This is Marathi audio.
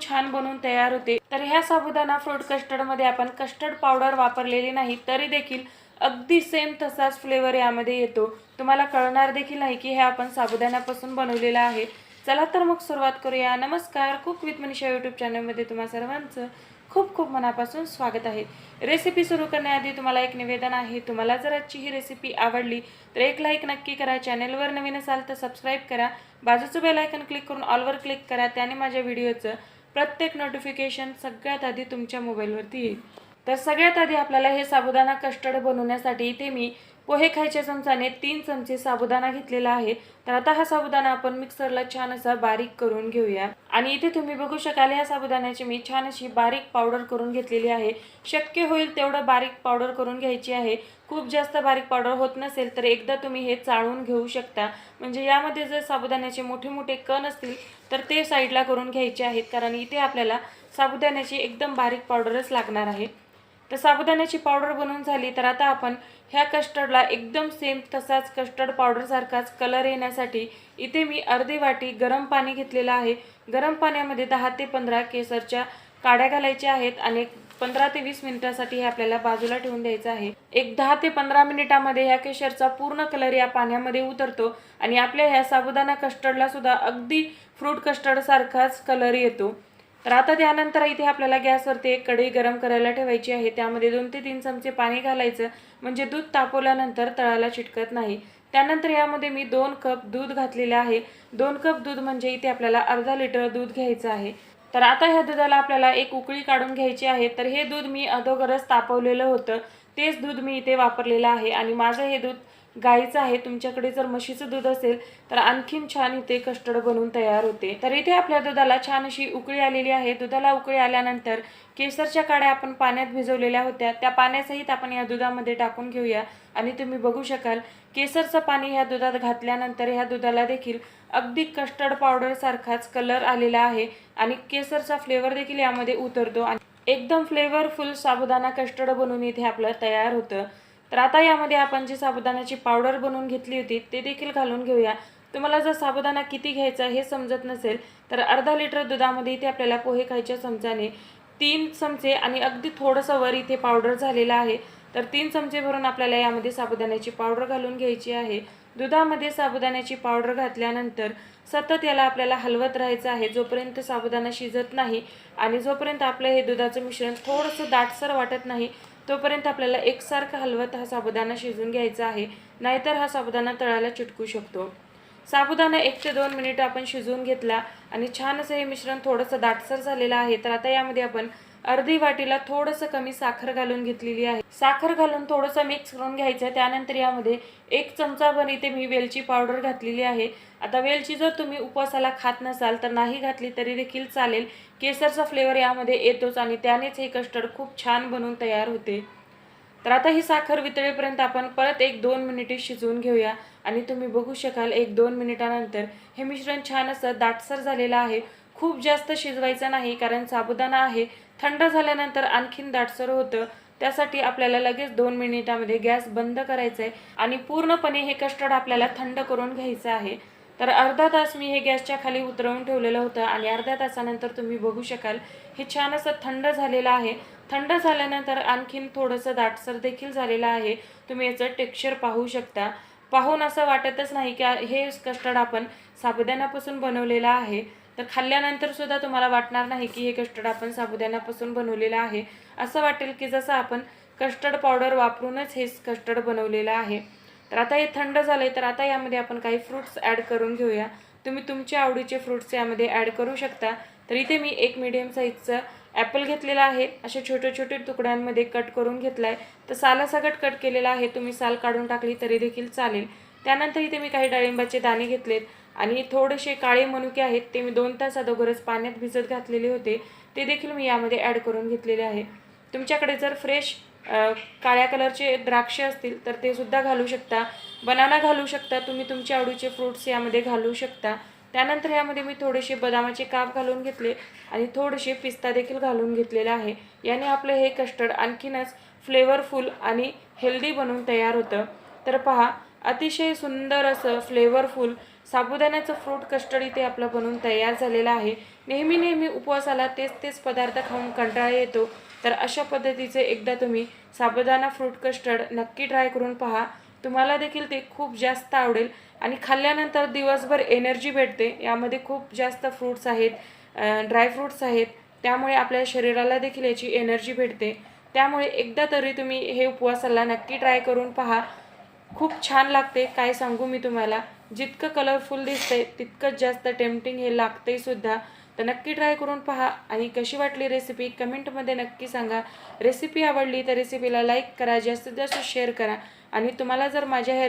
छान बनवून तयार होते. तर ह्या साबुदाणा फ्रूट कस्टर्डमध्ये आपण कस्टर्ड पावडर वापरलेली नाही तरी देखील अगदी सेम तसाच फ्लेवर यामध्ये येतो. तुम्हाला कळणार देखील नाही की हे आपण साबुदाण्यापासून बनवलेलं आहे. चला तर मग सुरुवात करूया. नमस्कार कुक विथ मनीषा यूट्यूब चॅनलमध्ये तुम्हा सर्वांचं खूप खूप मनापासून स्वागत आहे. रेसिपी सुरू करण्याआधी तुम्हाला एक निवेदन आहे. तुम्हाला जर आजची ही रेसिपी आवडली तर एक लाईक नक्की करा. चॅनलवर नवीन असाल तर सबस्क्राईब करा. बाजूचं बेल आयकन क्लिक करून ऑलवर क्लिक करा. त्याने माझ्या व्हिडिओचं प्रत्येक नोटिफिकेशन सगळ्यात आधी तुमच्या मोबाईलवरती येईल. तर सगळ्यात आधी आपल्याला हे साबुदाणा कस्टर्ड बनवण्यासाठी इथे मी पोहे खायच्या चमचाने तीन चमचे साबुदाणा घेतलेला आहे. तर आता हा साबुदाणा आपण मिक्सरला छान असा बारीक करून घेऊया. आणि इथे तुम्ही बघू शकाल या साबुदाण्याची मी छान अशी बारीक पावडर करून घेतलेली आहे. शक्य होईल तेवढं बारीक पावडर करून घ्यायची आहे. खूप जास्त बारीक पावडर होत नसेल तर एकदा तुम्ही हे चाळून घेऊ शकता. म्हणजे यामध्ये जर साबुदाण्याचे मोठे मोठे कण असतील तर ते साईडला करून घ्यायचे आहेत. कारण इथे आपल्याला साबुदाण्याची एकदम बारीक पावडरच लागणार आहे. तर साबुदाण्याची पावडर बनवून झाली. तर आता आपण ह्या कस्टर्डला एकदम सेम तसाच कस्टर्ड पावडरसारखाच कलर येण्यासाठी इथे मी अर्धी वाटी गरम पाणी घेतलेलं आहे. गरम पाण्यामध्ये दहा ते पंधरा केसरच्या काड्या घालायच्या आहेत आणि पंधरा ते वीस मिनिटासाठी हे आपल्याला बाजूला ठेवून द्यायचं आहे. एक दहा ते पंधरा मिनिटामध्ये ह्या केशरचा पूर्ण कलर या पाण्यामध्ये उतरतो आणि आपल्या ह्या साबुदाणा कस्टर्डला सुद्धा अगदी फ्रूट कस्टर्डसारखाच कलर येतो. तर आता त्यानंतर इथे आपल्याला गॅसवरती एक कढई गरम करायला ठेवायची आहे. त्यामध्ये दोन ते तीन चमचे पाणी घालायचं. म्हणजे दूध तापवल्यानंतर तळाला चिटकत नाही. त्यानंतर यामध्ये मी दोन कप दूध घातलेले आहे. दोन कप दूध म्हणजे इथे आपल्याला अर्धा लिटर दूध घ्यायचं आहे. तर आता ह्या दुधाला आपल्याला एक उकळी काढून घ्यायची आहे. तर हे दूध मी अधोगरच तापवलेलं होतं. तेच दूध मी इथे वापरलेलं आहे. आणि माझं हे दूध गाईचं आहे तुमच्याकडे जर म्हशीचं दूध असेल तर आणखीन छान इथे कस्टर्ड बनवून तयार होते. तर इथे आपल्या दुधाला छान अशी उकळी आलेली आहे. दुधाला उकळी आल्यानंतर केसरच्या काड्या आपण पाण्यात भिजवलेल्या होत्या. त्या पाण्यासहित आपण या दुधामध्ये टाकून घेऊया. आणि तुम्ही बघू शकाल केसरचं पाणी ह्या दुधात घातल्यानंतर ह्या दुधाला देखील अगदी कस्टर्ड पावडर सारखाच कलर आलेला आहे. आणि केसरचा फ्लेवर देखील यामध्ये उतरतो. आणि एकदम फ्लेवरफुल साबुदाणा कस्टर्ड बनवून इथे आपलं तयार होतं. तर आता यामध्ये आपण जी साबुदाण्याची पावडर बनवून घेतली होती ते देखील घालून घेऊया. तुम्हाला जर साबुदाणा किती घ्यायचा हे समजत नसेल तर अर्धा लिटर दुधामध्ये इथे आपल्याला पोहे खायच्या चमचाने तीन चमचे आणि अगदी थोडंसं वर इथे पावडर झालेलं आहे. तर तीन चमचे भरून आपल्याला यामध्ये साबुदाण्याची पावडर घालून घ्यायची आहे. दुधामध्ये साबुदाण्याची पावडर घातल्यानंतर सतत याला आपल्याला हलवत राहायचं आहे. जोपर्यंत साबुदाणा शिजत नाही आणि जोपर्यंत आपलं हे दुधाचं मिश्रण थोडंसं दाटसर वाटत नाही तोपर्यंत आपल्याला एकसारखं हलवत हा साबुदाणा शिजून घ्यायचा आहे. नाहीतर हा साबुदाणा तळाला चिटकू शकतो. साबुदाणा एक ते दोन मिनिटं आपण शिजवून घेतला आणि छान असं हे मिश्रण थोडंसं दाटसर झालेलं आहे. तर आता यामध्ये आपण अर्धी वाटीला थोडंसं कमी साखर घालून घेतलेली आहे. साखर घालून थोडंसं मिक्स करून घ्यायचं. त्यानंतर यामध्ये एक चमचा भर इथे मी वेलची पावडर घातलेली आहे. आता वेलची जर तुम्ही उपवासाला खात नसाल तर नाही घातली तरी देखील चालेल. केसरचा फ्लेवर यामध्ये येतोच आणि त्यानेच हे कस्टर्ड खूप छान बनवून तयार होते. तर आता ही साखर वितळेपर्यंत आपण परत एक दोन मिनिटे शिजवून घेऊया. आणि तुम्ही बघू शकाल एक दोन मिनिटानंतर हे मिश्रण छान असं दाटसर झालेलं आहे. खूप जास्त शिजवायचं नाही कारण साबुदाणा आहे. थंड झाल्यानंतर आणखीन दाटसर होतं. त्यासाठी आपल्याला लगेच दोन मिनिटामध्ये गॅस बंद करायचा आहे आणि पूर्णपणे हे कस्टर्ड आपल्याला थंड करून घ्यायचं आहे. तर अर्धा तास मी हे गॅसच्या खाली उतरवून ठेवलेलं होतं आणि अर्ध्या तासानंतर तुम्ही बघू शकाल हे छान असं थंड झालेलं आहे. थंड झाल्यानंतर आणखीन थोडंसं दाटसर देखील झालेलं आहे. तुम्ही याचं टेक्स्चर पाहू शकता. पाहून असं वाटतच नाही की हे कस्टर्ड आपण साबुदाण्यापासून बनवलेलं आहे. तर खाल्ल्यानंतर सुद्धा तुम्हाला वाटणार नाही की हे कस्टर्ड आपण साबुदाण्यापासून बनवलेलं आहे. असं वाटेल की जसं आपण कस्टर्ड पावडर वापरूनच हे कस्टर्ड बनवलेलं आहे. तर आता हे थंड झालं आहे तर आता यामध्ये आपण काही फ्रुट्स ॲड करून घेऊया. तुम्ही तुमच्या आवडीचे फ्रुट्स यामध्ये ॲड करू शकता. तर इथे मी एक मीडियम साईजचं ॲपल घेतलेला आहे. असे छोटे छोटे तुकड्यांमध्ये कट करून घेतला आहे तर सालासकट कट केलेला आहे. तुम्ही साल काढून टाकली तरी देखील चालेल. त्यानंतर इथे मी काही डाळिंबाचे दाणे घेतलेत. आणि थोडेसे काळे मनुके आहेत. ते मी दोन तास अगोदरच पाण्यात भिजत घातलेले होते. ते देखील मी यामध्ये ॲड करून घेतलेले आहे. तुमच्याकडे जर फ्रेश काळ्या कलरचे द्राक्षे असतील तर ते सुद्धा घालू शकता. बनाना घालू शकता तुम्ही तुमच्या आवडीचे फ्रूट्स यामध्ये घालू शकता. त्यानंतर यामध्ये मी थोडेसे बदामाचे काप घालून घेतले आणि थोडेसे पिस्ता देखील घालून घेतलेले आहे. याने आपलं हे कस्टर्ड आणखीनच फ्लेवरफुल आणि हेल्दी बनवून तयार होतं. तर पहा अतिशय सुंदर असं फ्लेवरफुल साबुदाण्याचं फ्रूट कस्टर्ड इथे आपलं बनवून तयार झालेलं आहे. नेहमी नेहमी उपवासाला तेच तेच पदार्थ खाऊन कंटाळा येतो. तर अशा पद्धतीचे एकदा तुम्ही साबुदाणा फ्रूट कस्टर्ड नक्की ट्राय करून पहा. तुम्हाला देखील ते खूप जास्त आवडेल आणि खाल्ल्यानंतर दिवसभर एनर्जी भेटते. यामध्ये खूप जास्त फ्रूट्स आहेत ड्रायफ्रूट्स आहेत. त्यामुळे आपल्या शरीराला देखील याची एनर्जी भेटते. त्यामुळे एकदा तरी तुम्ही हे उपवासाला नक्की ट्राय करून पहा. खूप छान लागते काय सांगू मी तुम्हाला. जितकं कलरफुल दिसतंय तितकंच जास्त टेम्पटिंग हे लागतंय सुद्धा. तर नक्की ट्राय करून पहा. आणि कशी वाटली रेसिपी कमेंटमध्ये नक्की सांगा. रेसिपी आवडली तर रेसिपीला लाईक करा. जास्तीत जास्त शेअर करा. आणि तुम्हाला जर माझ्या ह्या